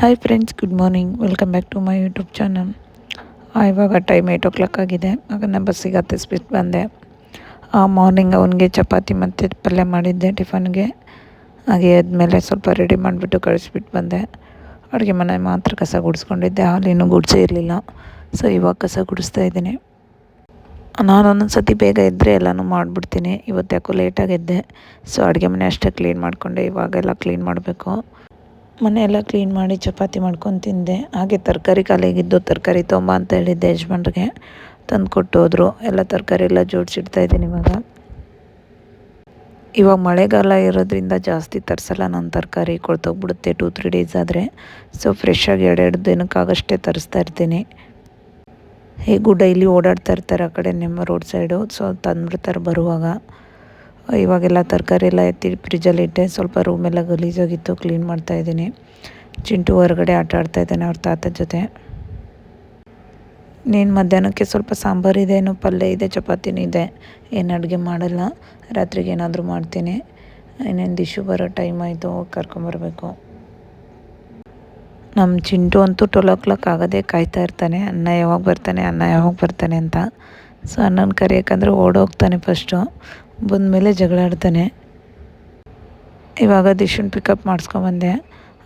Hi friends good morning welcome back to my YouTube channel ಇವಾಗ time eight o'clock ಆಗಿದೆ. ಆಗ ನಾನು ಬಸ್ಸಿಗೆ ಹತ್ತಿಸ್ಬಿಟ್ಟು ಬಂದೆ. ಮಾರ್ನಿಂಗ್ ಅವನಿಗೆ ಚಪಾತಿ ಮತ್ತು ಪಲ್ಯ ಮಾಡಿದ್ದೆ ಟಿಫನ್ಗೆ. ಹಾಗೆ ಆದಮೇಲೆ ಸ್ವಲ್ಪ ರೆಡಿ ಮಾಡಿಬಿಟ್ಟು ಕಳಿಸ್ಬಿಟ್ಟು ಬಂದೆ. ಅಡುಗೆ ಮನೆ ಮಾತ್ರ ಕಸ ಗುಡಿಸ್ಕೊಂಡಿದ್ದೆ. ಹಾಲಿನೂ ಗುಡಿಸೇ ಇರಲಿಲ್ಲ. ಸೊ ಇವಾಗ ಕಸ ಗುಡಿಸ್ತಾ ಇದ್ದೀನಿ. ನಾನು ಒಂದೊಂದು ಸತಿ ಬೇಗ ಇದ್ದರೆ ಎಲ್ಲನೂ ಮಾಡಿಬಿಡ್ತೀನಿ. ಇವತ್ತು ಯಾಕೋ ಲೇಟಾಗಿದ್ದೆ ಸೊ ಅಡುಗೆ ಮನೆ ಅಷ್ಟೇ ಕ್ಲೀನ್ ಮಾಡಿಕೊಂಡೆ. ಇವಾಗೆಲ್ಲ ಕ್ಲೀನ್ ಮಾಡಬೇಕು. ಮನೆಯೆಲ್ಲ ಕ್ಲೀನ್ ಮಾಡಿ ಚಪಾತಿ ಮಾಡ್ಕೊಂಡು ತಿಂದೆ. ಹಾಗೆ ತರಕಾರಿ ಖಾಲಿಯಾಗಿದ್ದು ತರಕಾರಿ ತೊಂಬ ಅಂತ ಹೇಳಿದ್ದೆ ಯಜಮಾನ್ರಿಗೆ. ತಂದು ಕೊಟ್ಟು ಹೋದರು ಎಲ್ಲ ತರಕಾರಿ ಎಲ್ಲ ಜೋಡಿಸಿಡ್ತಾ ಇದ್ದೀನಿ ಇವಾಗ. ಇವಾಗ ಮಳೆಗಾಲ ಇರೋದ್ರಿಂದ ಜಾಸ್ತಿ ತರಿಸಲ್ಲ ನಾನು ತರಕಾರಿ. ಕೊಳ್ತೋಗ್ಬಿಡುತ್ತೆ ಟೂ ತ್ರೀ ಡೇಸ್ ಆದರೆ. ಸೊ ಫ್ರೆಶ್ಶಾಗಿ ಎರಡೆರಡು ದಿನಕ್ಕಾಗಷ್ಟೇ ತರಿಸ್ತಾ ಇರ್ತೀನಿ. ಹೇಗೂ ಡೈಲಿ ಓಡಾಡ್ತಾ ಇರ್ತಾರೆ ಆ ಕಡೆ ನಿಮ್ಮ ರೋಡ್ ಸೈಡು ಸೊ ತಂದ್ಬಿಡ್ತಾರೆ ಬರುವಾಗ. ಇವಾಗೆಲ್ಲ ತರಕಾರಿ ಎಲ್ಲ ಎತ್ತಿ ಫ್ರಿಜ್ಜಲ್ಲಿ ಇಟ್ಟೆ. ಸ್ವಲ್ಪ ರೂಮೆಲ್ಲ ಗಲೀಜಾಗಿತ್ತು ಕ್ಲೀನ್ ಮಾಡ್ತಾ ಇದ್ದೀನಿ. ಚಿಂಟು ಹೊರಗಡೆ ಆಟ ಆಡ್ತಾ ಇದ್ದಾನೆ ಅವ್ರ ತಾತ ಜೊತೆ. ನೀನು ಮಧ್ಯಾಹ್ನಕ್ಕೆ ಸ್ವಲ್ಪ ಸಾಂಬಾರಿದೇನು ಪಲ್ಯ ಇದೆ, ಚಪಾತಿನೂ ಇದೆ. ಏನು ಅಡುಗೆ ಮಾಡಲ್ಲ, ರಾತ್ರಿಗೆ ಏನಾದರೂ ಮಾಡ್ತೀನಿ. ಇನ್ನೇನು ದಿಶು ಬರೋ ಟೈಮ್ ಆಯಿತು, ಕರ್ಕೊಂಬರ್ಬೇಕು. ನಮ್ಮ ಚಿಂಟು ಅಂತೂ ಟ್ವೆಲ್ ಓ ಕ್ಲಾಕ್ ಆಗೋದೇ ಕಾಯ್ತಾ ಇರ್ತಾನೆ. ಅನ್ನ ಯಾವಾಗ ಬರ್ತಾನೆ ಅನ್ನ ಯಾವಾಗ ಬರ್ತಾನೆ ಅಂತ. ಸೊ ಅನ್ನನ ಕರೆಯೋಕ್ಕಂದ್ರೆ ಓಡೋಗ್ತಾನೆ ಫಸ್ಟು ಬಂದಮೇಲೆ ಜಗಳ ಆಡ್ತಾನೆ. ಇವಾಗ ದಿಶುನ್ ಪಿಕಪ್ ಮಾಡಿಸ್ಕೊಂಬಂದೆ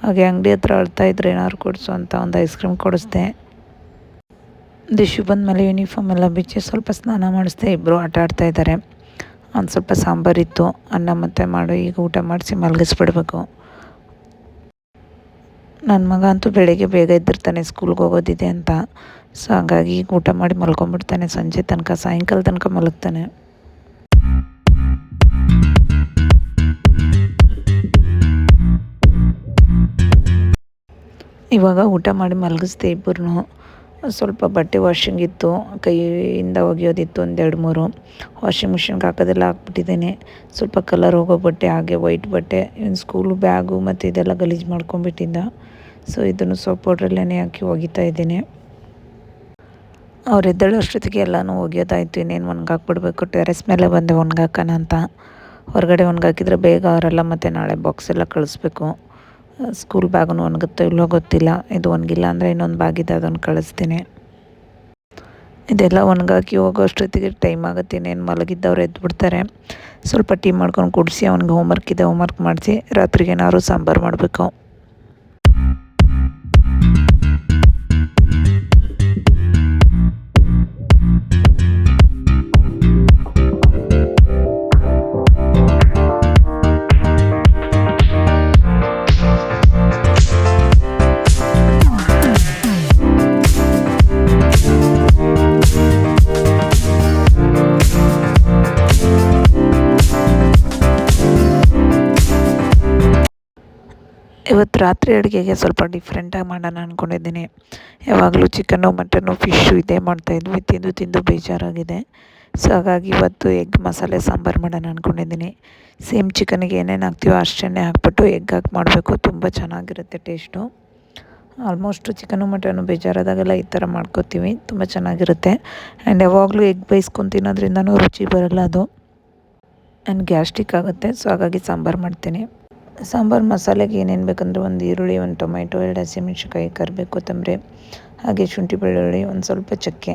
ಹಾಗೆ ಅಂಗಡಿ ಹತ್ರ ಅಳ್ತಾ ಇದ್ರೆ ಏನಾದ್ರು ಕೊಡಿಸು ಅಂತ ಒಂದು ಐಸ್ ಕ್ರೀಮ್ ಕೊಡಿಸ್ದೆ. ದಿಶು ಬಂದಮೇಲೆ ಯೂನಿಫಾರ್ಮ್ ಎಲ್ಲ ಬಿಚ್ಚಿ ಸ್ವಲ್ಪ ಸ್ನಾನ ಮಾಡಿಸ್ದೆ. ಇಬ್ಬರು ಆಟ ಆಡ್ತಾ ಇದ್ದಾರೆ ಒಂದು ಸ್ವಲ್ಪ ಸಾಂಬಾರಿತ್ತು ಅನ್ನ ಮತ್ತೆ ಮಾಡು, ಈಗ ಊಟ ಮಾಡಿಸಿ ಮಲಗಿಸ್ಬಿಡ್ಬೇಕು. ನನ್ನ ಮಗ ಅಂತೂ ಬೆಳಗ್ಗೆ ಬೇಗ ಇದ್ದಿರ್ತಾನೆ ಸ್ಕೂಲ್ಗೆ ಹೋಗೋದಿದೆ ಅಂತ. ಸೊ ಹಾಗಾಗಿ ಈಗ ಊಟ ಮಾಡಿ ಮಲ್ಕೊಂಬಿಡ್ತಾನೆ ಸಂಜೆ ತನಕ, ಸಾಯಂಕಾಲ ತನಕ ಮಲಗ್ತಾನೆ. ಇವಾಗ ಊಟ ಮಾಡಿ ಮಲಗಿಸ್ದೆ ಇಬ್ಬರೂ ಸ್ವಲ್ಪ ಬಟ್ಟೆ ವಾಷಿಂಗ್ ಇತ್ತು, ಕೈಯಿಂದ ಒಗೆಯೋದಿತ್ತು ಒಂದೆರಡು ಮೂರು. ವಾಷಿಂಗ್ ಮಿಷಿನ್ಗೆ ಹಾಕೋದೆಲ್ಲ ಹಾಕ್ಬಿಟ್ಟಿದ್ದೇನೆ. ಸ್ವಲ್ಪ ಕಲರ್ ಹೋಗೋ ಬಟ್ಟೆ, ಹಾಗೆ ವೈಟ್ ಬಟ್ಟೆ ಇನ್ನು ಸ್ಕೂಲು ಬ್ಯಾಗು ಮತ್ತು ಇದೆಲ್ಲ ಗಲೀಜು ಮಾಡ್ಕೊಂಬಿಟ್ಟಿದ್ದ ಸೊ ಇದನ್ನು ಸೋಪ್ ಪೌಡ್ರಲ್ಲೇ ಹಾಕಿ ಒಗಿತಾ ಇದ್ದೀನಿ. ಅವ್ರು ಎದ್ದೇಳು ಅಷ್ಟೊತ್ತಿಗೆ ಎಲ್ಲನೂ ಒಗೆಯೋದಾಯಿತು, ಇನ್ನೇನು ಒಣಗಾಕ್ಬಿಡ್ಬೇಕು ಟೆರೆಸ್ ಮೇಲೆ ಬಂದೆ ಒಣಗಾಕೋಣ ಅಂತ. ಹೊರಗಡೆ ಒಣಗಾಕಿದ್ರೆ ಬೇಗ ಅವರೆಲ್ಲ ಮತ್ತು ನಾಳೆ ಬಾಕ್ಸ್ ಎಲ್ಲ ಕಳಿಸ್ಬೇಕು. ಸ್ಕೂಲ್ ಬ್ಯಾಗೂ ಒಣಗುತ್ತೋ, ಇಲ್ಲೋ ಗೊತ್ತಿಲ್ಲ. ಇದು ಒಣಗಿಲ್ಲ ಅಂದರೆ ಇನ್ನೊಂದು ಬ್ಯಾಗ್ ಇದೆ ಅದನ್ನು ಕಳಿಸ್ತೀನಿ. ಇದೆಲ್ಲ ಒಣಗಾಕಿ ಹೋಗೋ ಅಷ್ಟೊತ್ತಿಗೆ ಟೈಮ್ ಆಗುತ್ತೆ, ಇನ್ನೇನು ಮಲಗಿದ್ದವ್ರು ಎದ್ಬಿಡ್ತಾರೆ. ಸ್ವಲ್ಪ ಟೀ ಮಾಡ್ಕೊಂಡು ಕುಡಿಸಿ, ಅವ್ನಿಗೆ ಹೋಮ್ವರ್ಕ್ ಇದೆ ಹೋಮ್ವರ್ಕ್ ಮಾಡಿಸಿ, ರಾತ್ರಿಗೆ ಏನಾದ್ರು ಸಾಂಬಾರು ಮಾಡಬೇಕು. ಇವತ್ತು ರಾತ್ರಿ ಅಡುಗೆಗೆ ಸ್ವಲ್ಪ ಡಿಫ್ರೆಂಟಾಗಿ ಮಾಡೋಣ ಅಂದ್ಕೊಂಡಿದ್ದೀನಿ ಯಾವಾಗಲೂ ಚಿಕನ್ನು ಮಟನ್ನು ಫಿಶ್ಶು ಇದೇ ಮಾಡ್ತಾಯಿದ್ವಿ ತಿಂದು ತಿಂದು ಬೇಜಾರಾಗಿದೆ. ಸೊ ಹಾಗಾಗಿ ಇವತ್ತು ಎಗ್ ಮಸಾಲೆ, ಸಾಂಬಾರು ಮಾಡೋಣ ಅಂದ್ಕೊಂಡಿದ್ದೀನಿ ಸೇಮ್ ಚಿಕನ್ಗೆ ಏನೇನು ಹಾಕ್ತೀವೋ ಅಷ್ಟನ್ನೇ ಹಾಕ್ಬಿಟ್ಟು ಎಗ್ ಹಾಕಿ ಮಾಡಬೇಕು. ತುಂಬ ಚೆನ್ನಾಗಿರುತ್ತೆ ಟೇಸ್ಟು ಆಲ್ಮೋಸ್ಟು ಚಿಕನು ಮಟನು ಬೇಜಾರಾದಾಗೆಲ್ಲ ಈ ಥರ ಮಾಡ್ಕೋತೀವಿ. ತುಂಬ ಚೆನ್ನಾಗಿರುತ್ತೆ. ಆ್ಯಂಡ್ ಯಾವಾಗಲೂ ಎಗ್ ಬೇಯಿಸ್ಕೊಂಡು ತಿನ್ನೋದ್ರಿಂದನೂ ರುಚಿ ಬರೋಲ್ಲ ಅದು. ಆ್ಯಂಡ್ ಗ್ಯಾಸ್ಟ್ರಿಕ್ ಆಗುತ್ತೆ. ಸೊ ಹಾಗಾಗಿ ಸಾಂಬಾರು ಮಾಡ್ತೀನಿ. ಸಾಂಬಾರು ಮಸಾಲೆಗೆ ಏನೇನು ಬೇಕಂದರೆ ಒಂದು ಈರುಳ್ಳಿ, ಒಂದು ಟೊಮೆಟೊ ಎರಡು ಹಸಿಮೆಣ್ಸಿಕಾಯಿ ಕರಿಬೇವು, ಕೊತ್ತಂಬರಿ, ಹಾಗೆ ಶುಂಠಿ ಬೆಳ್ಳುಳ್ಳಿ, ಒಂದು ಸ್ವಲ್ಪ ಚಕ್ಕೆ.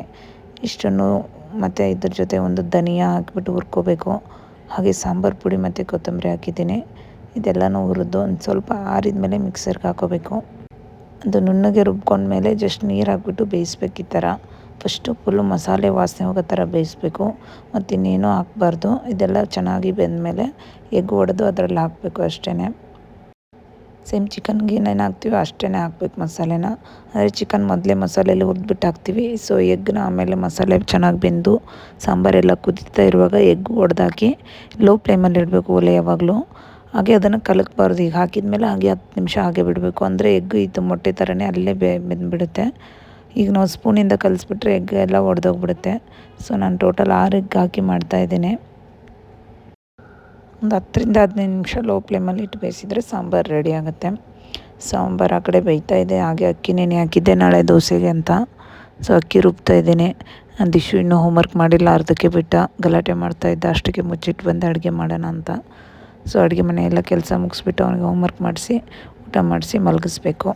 ಇಷ್ಟನ್ನು ಮತ್ತು ಇದ್ರ ಜೊತೆ ಒಂದು ಧನಿಯಾ ಹಾಕಿಬಿಟ್ಟು ಹುರ್ಕೋಬೇಕು. ಹಾಗೆ ಸಾಂಬಾರು ಪುಡಿ ಮತ್ತು ಕೊತ್ತಂಬರಿ ಹಾಕಿದ್ದೀನಿ. ಇದೆಲ್ಲನೂ ಹುರಿದು ಒಂದು ಸ್ವಲ್ಪ ಆರಿದ ಮೇಲೆ ಮಿಕ್ಸರ್ಗೆ ಹಾಕೋಬೇಕು. ಅದು ನುಣ್ಣಗೆ ರುಬ್ಕೊಂಡ್ಮೇಲೆ ಜಸ್ಟ್ ನೀರು ಹಾಕ್ಬಿಟ್ಟು ಬೇಯಿಸ್ಬೇಕು ಈ ಥರ. ಫಸ್ಟು ಫುಲ್ಲು ಮಸಾಲೆ ವಾಸನೆ ಹೋಗೋ ಥರ ಬೇಯಿಸ್ಬೇಕು. ಮತ್ತು ಇನ್ನೇನು ಹಾಕ್ಬಾರ್ದು. ಇದೆಲ್ಲ ಚೆನ್ನಾಗಿ ಬೆಂದಮೇಲೆ ಎಗ್ ಒಡೆದು ಅದರಲ್ಲಿ ಹಾಕಬೇಕು ಅಷ್ಟೇ ಸೇಮ್ ಚಿಕನ್ಗೆ ಏನೇನು ಹಾಕ್ತೀವೋ ಅಷ್ಟೇ ಹಾಕ್ಬೇಕು ಮಸಾಲೆನ. ಅಂದರೆ ಚಿಕನ್ ಮೊದಲೇ ಮಸಾಲೆಯಲ್ಲಿ ಹುರಿದ್ಬಿಟ್ಟು ಹಾಕ್ತೀವಿ. ಸೊ ಎಗ್ನ ಆಮೇಲೆ ಮಸಾಲೆ ಚೆನ್ನಾಗಿ ಬೆಂದು ಸಾಂಬಾರೆಲ್ಲ ಕುದೀತಾ ಇರುವಾಗ ಎಗ್ ಒಡೆದಾಕಿ ಲೋ ಫ್ಲೇಮಲ್ಲಿ ಇಡಬೇಕು ಒಲೆ ಯಾವಾಗಲೂ. ಹಾಗೆ ಅದನ್ನು ಕಲಕ್ಬಾರ್ದು. ಈಗ ಹಾಕಿದ ಮೇಲೆ ಹಾಗೆ ಹತ್ತು ನಿಮಿಷ ಹಾಗೆ ಬಿಡಬೇಕು. ಅಂದರೆ ಎಗ್ ಇದು ಮೊಟ್ಟೆ ಥರನೇ ಅಲ್ಲೇ ಬೆ, ಬೆಂದುಬಿಡುತ್ತೆ. ಈಗ ನಾವು ಸ್ಪೂನಿಂದ ಕಲಿಸ್ಬಿಟ್ರೆ ಎಗ್ ಎಲ್ಲ ಒಡೆದೋಗ್ಬಿಡುತ್ತೆ. ಸೊ ನಾನು ಟೋಟಲ್ ಆರು ಎಗ್ ಹಾಕಿ ಮಾಡ್ತಾಯಿದ್ದೀನಿ ಒಂದು ಹತ್ತರಿಂದ ಹದಿನೈದು ನಿಮಿಷ ಲೋ ಫ್ಲೇಮಲ್ಲಿ ಇಟ್ಟು ಬೇಯಿಸಿದರೆ ಸಾಂಬಾರು ರೆಡಿ ಆಗುತ್ತೆ. ಸಾಂಬಾರು ಆ ಕಡೆ ಬೇಯ್ತಾ ಇದೆ. ಹಾಗೆ ಅಕ್ಕಿ ನೆನೆ ಹಾಕಿದ್ದೆ ನಾಳೆ ದೋಸೆಗೆ ಅಂತ. ಸೊ ಅಕ್ಕಿ ರುಬ್ತಾ ಇದ್ದೀನಿ. ದಿಶು ಇನ್ನೂ ಹೋಮ್ವರ್ಕ್ ಮಾಡಿಲ್ಲ, ಅರ್ಧಕ್ಕೆ ಬಿಟ್ಟ. ಗಲಾಟೆ ಮಾಡ್ತಾಯಿದ್ದ ಅಷ್ಟಕ್ಕೆ ಮುಚ್ಚಿಟ್ಟು ಬಂದು, ಅಡುಗೆ ಮಾಡೋಣ ಅಂತ. ಸೊ ಅಡುಗೆ ಮನೆಯೆಲ್ಲ ಕೆಲಸ ಮುಗಿಸ್ಬಿಟ್ಟು ಅವನಿಗೆ ಹೋಮ್ವರ್ಕ್ ಮಾಡಿಸಿ, ಊಟ ಮಾಡಿಸಿ ಮಲಗಿಸ್ಬೇಕು.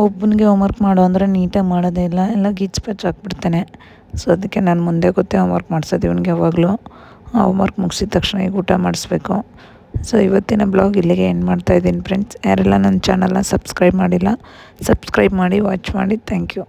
ಒಬ್ಬನಿಗೆ ಹೋಮ್ವರ್ಕ್ ಮಾಡು ಅಂದರೆ ನೀಟಾಗಿ ಮಾಡೋದೇ ಇಲ್ಲ. ಎಲ್ಲ ಗಿಚ್ ಪಚ್ ಹಾಕ್ಬಿಡ್ತಾನೆ. ಸೊ ಅದಕ್ಕೆ ನಾನು ಮುಂದೆ ಗೊತ್ತೇ ಹೋಮ್ವರ್ಕ್ ಮಾಡಿಸೋದು ಇವನಿಗೆ ಯಾವಾಗಲೂ. ಹೋಮ್ವರ್ಕ್ ಮುಗಿಸಿದ ತಕ್ಷಣ ಈಗ ಊಟ ಮಾಡಿಸ್ಬೇಕು. ಸೊ ಇವತ್ತಿನ ಬ್ಲಾಗ್ ಇಲ್ಲಿಗೆ ಎಂಡ್ ಮಾಡ್ತಾಯಿದ್ದೀನಿ ಫ್ರೆಂಡ್ಸ್ ಯಾರೆಲ್ಲ ನನ್ನ ಚಾನಲ್ನ ಸಬ್ಸ್ಕ್ರೈಬ್ ಮಾಡಿಲ್ಲ ಸಬ್ಸ್ಕ್ರೈಬ್ ಮಾಡಿ ವಾಚ್ ಮಾಡಿ. Thank you